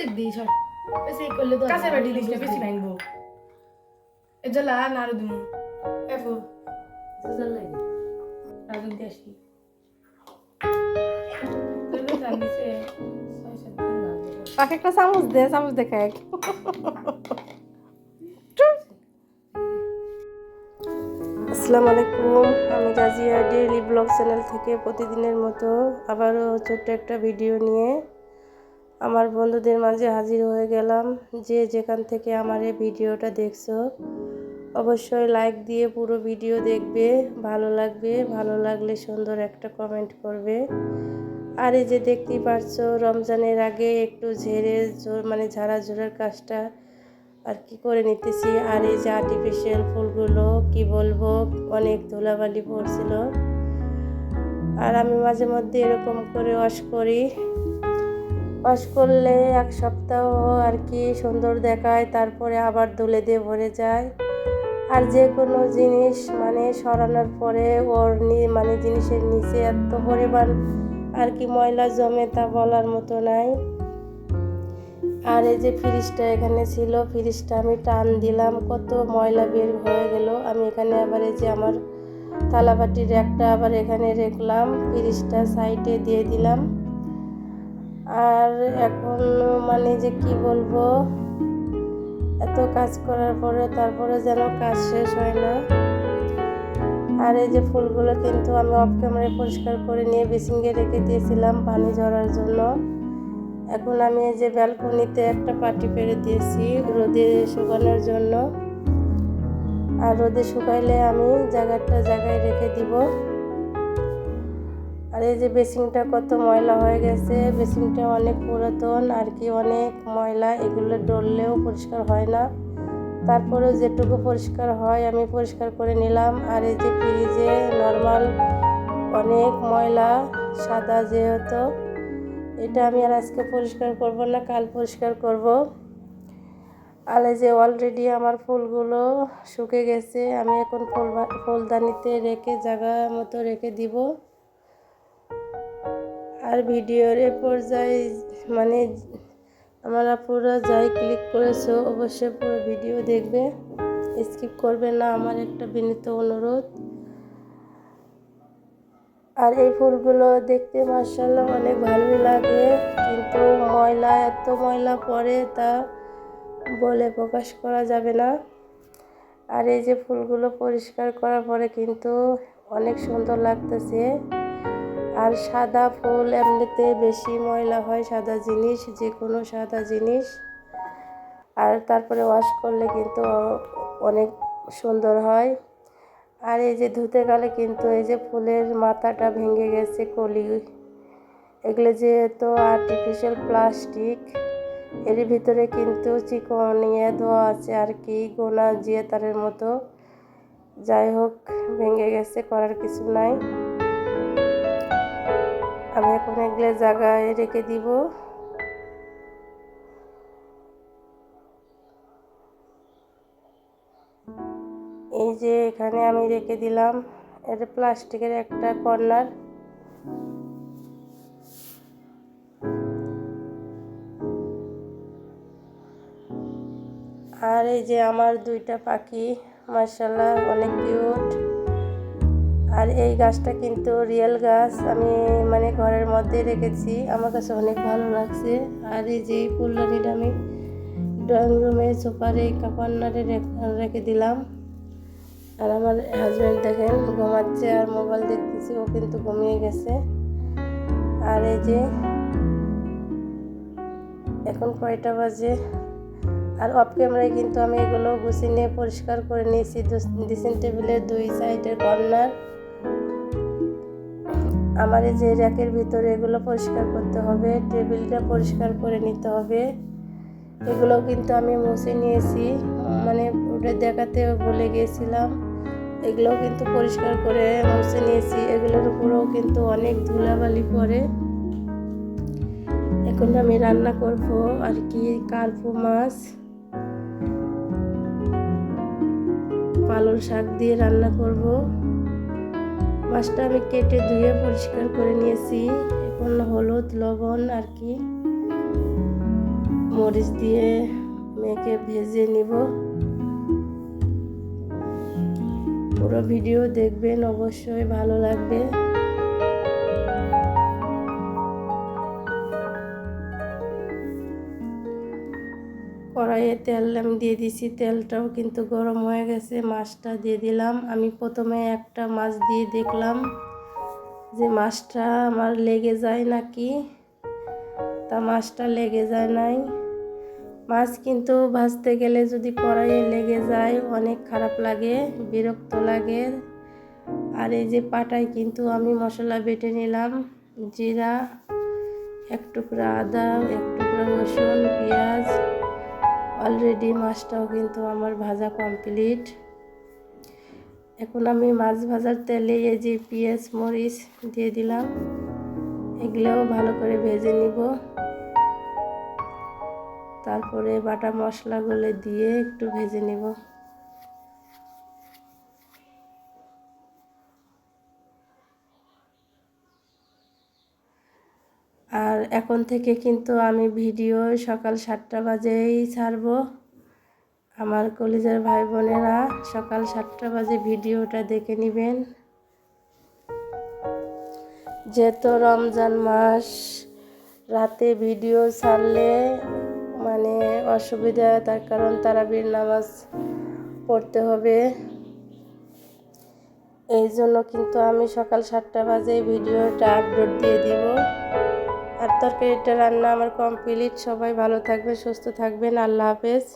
Basic দিই সর basic করলে তো কাছে বাটি দিস না বেশি ভাঙবো। এটা লা না আরও দিমু। এফো। রাজন দিয়ে আসি। এগুলো জানিছে ছয় সাত দিন লাগবে তাকে একটা চামচ দে চামচ দে খাই। আসসালামু আলাইকুম। আমি রাজিয়া ডেইলি ব্লগ চ্যানেল থেকে প্রতিদিনের মতো আবারও ছোট্ট একটা ভিডিও নিয়ে আমার বন্ধুদের মাঝে হাজির হয়ে গেলাম। যে যেখান থেকে আমার এই ভিডিওটা দেখছ, অবশ্যই লাইক দিয়ে পুরো ভিডিও দেখবে। ভালো লাগবে, ভালো লাগলে সুন্দর একটা কমেন্ট করবে। আর এই যে দেখতেই পারছ, রমজানের আগে একটু ঝেড়ে মানে ঝাড়া ঝোড়ার কাজটা আর কি করে নিতেছি। আর এই যে আর্টিফিশিয়াল ফুলগুলো, কি বলব, অনেক ধুলাবালি পড়ছিল। আর আমি মাঝে মধ্যে এরকম করে ওয়াশ করি। ওয়াশ করলে এক সপ্তাহ আর কি সুন্দর দেখায়, তারপরে আবার ধুলে দিয়ে ভরে যায়। আর যে কোনো জিনিস মানে সরানোর পরে ওর মানে জিনিসের নিচে এত পরিমাণ আর কি ময়লা জমে তা বলার মতো নাই। আর এই যে ফ্রিজটা এখানে ছিল, ফ্রিজটা আমি টান দিলাম, কত ময়লা বের হয়ে গেল। আমি এখানে আবার এই যে আমার থালাবাটির একটা আবার এখানে রাখলাম, ফ্রিজটা সাইডে দিয়ে দিলাম। আর এখন মানে যে কি বলব, এত কাজ করার পরে তারপরে যেন কাজ শেষ হয় না। আর এই যে ফুলগুলো কিন্তু আমি অফ ক্যামেরায় পরিষ্কার করে নিয়ে বেসিংয়ে রেখে দিয়েছিলাম পানি ঝরার জন্য। এখন আমি এই যে ব্যালকনিতে একটা পাটি পেরে দিয়েছি রোদে শুকানোর জন্য। আর রোদে শুকাইলে আমি জায়গাটা জায়গায় রেখে দিব। আর এই যে বেসিংটা কত ময়লা হয়ে গেছে বেসিংটা অনেক পুরাতন, আর কি অনেক ময়লা, এগুলো ডললেও পরিষ্কার হয় না। তারপরেও যেটুকু পরিষ্কার হয় আমি পরিষ্কার করে নিলাম। আর এই যে ফ্রিজে নর্মাল অনেক ময়লা, সাদা যেহেতু, এটা আমি আর আজকে পরিষ্কার করব না, কাল পরিষ্কার করব। আর এই যে অলরেডি আমার ফুলগুলো শুকে গেছে, আমি এখন ফুল ফুলদানিতে রেখে জায়গা মতো রেখে দিব। আর ভিডিওর এ পর্যায়ে মানে আমার আপুরা যাই ক্লিক করেছ, অবশ্যই পুরো ভিডিও দেখবে। স্কিপ করবে না, আমার একটা বিনীত অনুরোধ। আর এই ফুলগুলো দেখতে মার্শাল্লাহ অনেক ভালোই লাগে, কিন্তু ময়লা, এত ময়লা পরে তা বলে প্রকাশ করা যাবে না। আর এই যে ফুলগুলো পরিষ্কার করার পরে কিন্তু অনেক সুন্দর লাগতেছে। আর সাদা ফুল এমনিতে বেশি ময়লা হয়, সাদা জিনিস যে কোনো সাদা জিনিস। আর তারপরে ওয়াশ করলে কিন্তু অনেক সুন্দর হয়। আর এই যে ধুতে গেলে কিন্তু এই যে ফুলের মাথাটা ভেঙে গেছে কলি, এগুলো যেহেতু আর্টিফিশিয়াল প্লাস্টিক এর ভিতরে কিন্তু চিকনিয়ে ধোয়া আছে আর কি, গোনা জিয়ে তারের মতো। যাই হোক, ভেঙে গেছে, করার কিছু নাই। আমি এখন এগুলো জায়গায় রেখে দিব। এই যে এখানে আমি রেখে দিলাম। এটা প্লাস্টিকের একটা কর্নার। আর এই যে আমার দুইটা পাখি মার্শাল্লাহ অনেক কিউট। আর এই গাছটা কিন্তু রিয়েল গাছ। আমি মানে ঘরের মধ্যে রেখেছি। আমার কাছে অনেক ভালো লাগছে। আর এই যে ফুলদানিটা আমি ড্রয়িং রুমে সোফারে কাপান্নারে রেখে দিলাম। আর আমার হাজব্যান্ড দেখেন, ঘুমাচ্ছে আর মোবাইল দেখতেছি। ও কিন্তু ঘুমিয়ে গেছে। আর এই যে এখন কয়টা বাজে? আর অফ ক্যামেরায় কিন্তু আমি এগুলো গুছিয়ে নিয়ে পরিষ্কার করে নিয়েছি। ড্রেসিং টেবিলের দুই সাইডের কর্নার আমার যে র্যাকের ভিতরে এগুলো পরিষ্কার করতে হবে, টেবিলটা পরিষ্কার করে নিতে হবে। এগুলো কিন্তু আমি মুছে নিয়েছি মানে ওটা দেখাতে বলে গিয়েছিলাম। এগুলোও কিন্তু পরিষ্কার করে মুছে নিয়েছি, এগুলোর উপরেও কিন্তু অনেক ধুলাবালি পড়ে। এখন আমি রান্না করব, আর কি, কার্পু মাছ, পালং শাক দিয়ে রান্না করব। মাছটা আমি কেটে ধুয়ে পরিষ্কার করে নিয়েছি। এখন হলুদ, লবণ আর কি মরিচ দিয়ে মেখে ভেজে নিব। পুরো ভিডিও দেখবেন, অবশ্যই ভালো লাগবে। কড়াইয়ে তেল আমি দিয়ে দিছি। তেলটাও কিন্তু গরম হয়ে গেছে, মাছটা দিয়ে দিলাম। আমি প্রথমে একটা মাছ দিয়ে দেখলাম যে মাছটা আমার লেগে যায় নাকি। তা মাছটা লেগে যায় নাই। মাছ কিন্তু ভাজতে গেলে যদি কড়াইয়ে লেগে যায়, অনেক খারাপ লাগে, বিরক্ত লাগে। আর এই যে পাটায় কিন্তু আমি মশলা বেটে নিলাম, জিরা, এক টুকরা আদা, এক টুকরা রসুন, পেঁয়াজ অলরেডি মাছটাও কিন্তু আমার ভাজা কমপ্লিট এখন আমি মাছ ভাজার তেলে এই যে পেঁয়াজ, মরিচ দিয়ে দিলাম। এগুলোও ভালো করে ভেজে নিব। তারপরে বাটা মশলাগুলো দিয়ে একটু ভেজে নিব আর এখন থেকে কিন্তু আমি ভিডিও সকাল সাতটা বাজেই ছাড়বো। আমার কলেজের ভাই বোনেরা সকাল সাতটা বাজে ভিডিওটা দেখে নেবেন। যেহেতু রমজান মাস, রাতে ভিডিও ছাড়লে মানে অসুবিধা, তার কারণ তারাবির নামাজ পড়তে হবে। এই জন্য কিন্তু আমি সকাল সাতটা বাজে ভিডিওটা আপলোড দিয়ে দিব। আর তরকারিটা রান্না আমার কমপ্লিট সবাই ভালো থাকবে সুস্থ থাকবেন। আল্লাহ হাফেজ।